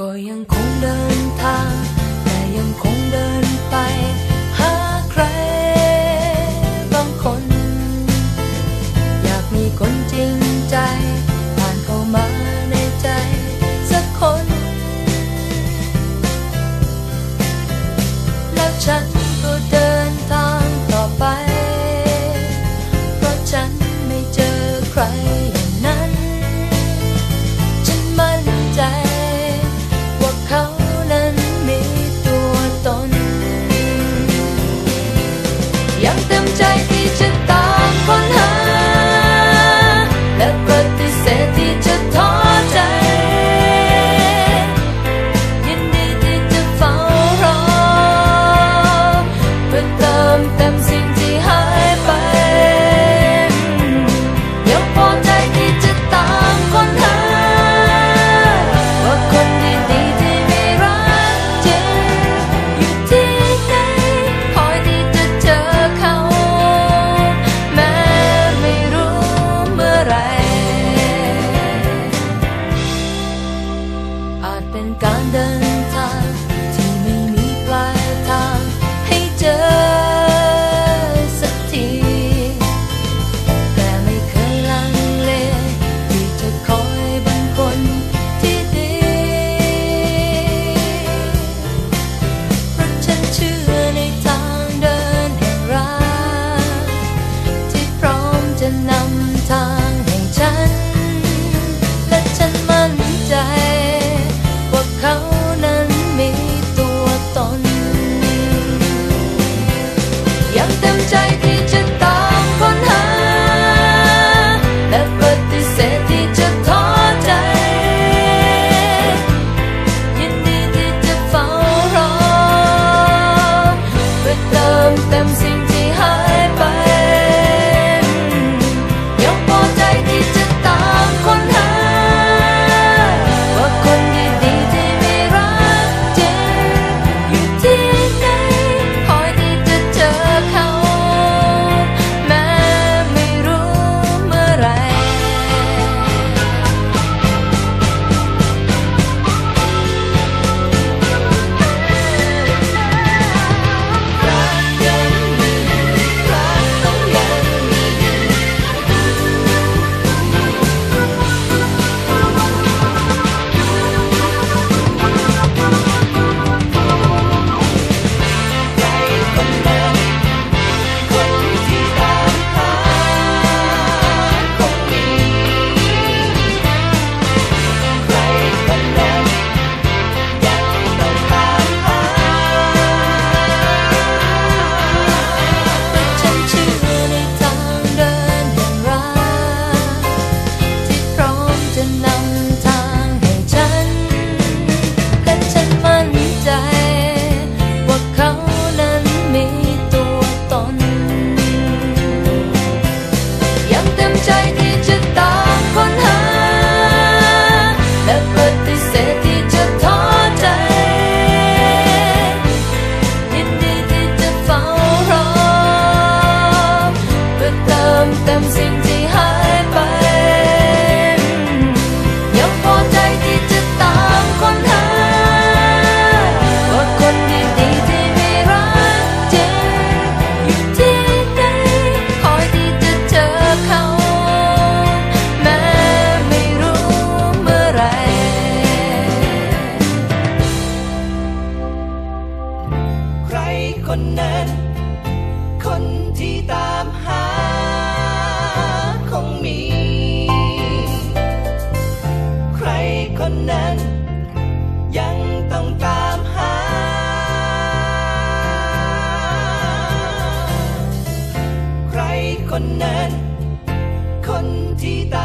ก็ยังคงเดินทาง แต่ยังคงเดินไปหาใครบางคน อยากมีคนจริง Я в time. คนนั้น คนที่ตามหาคงมี ใครคนนั้น ยังต้องตามหา ใครคนนั้น คนที่ตาม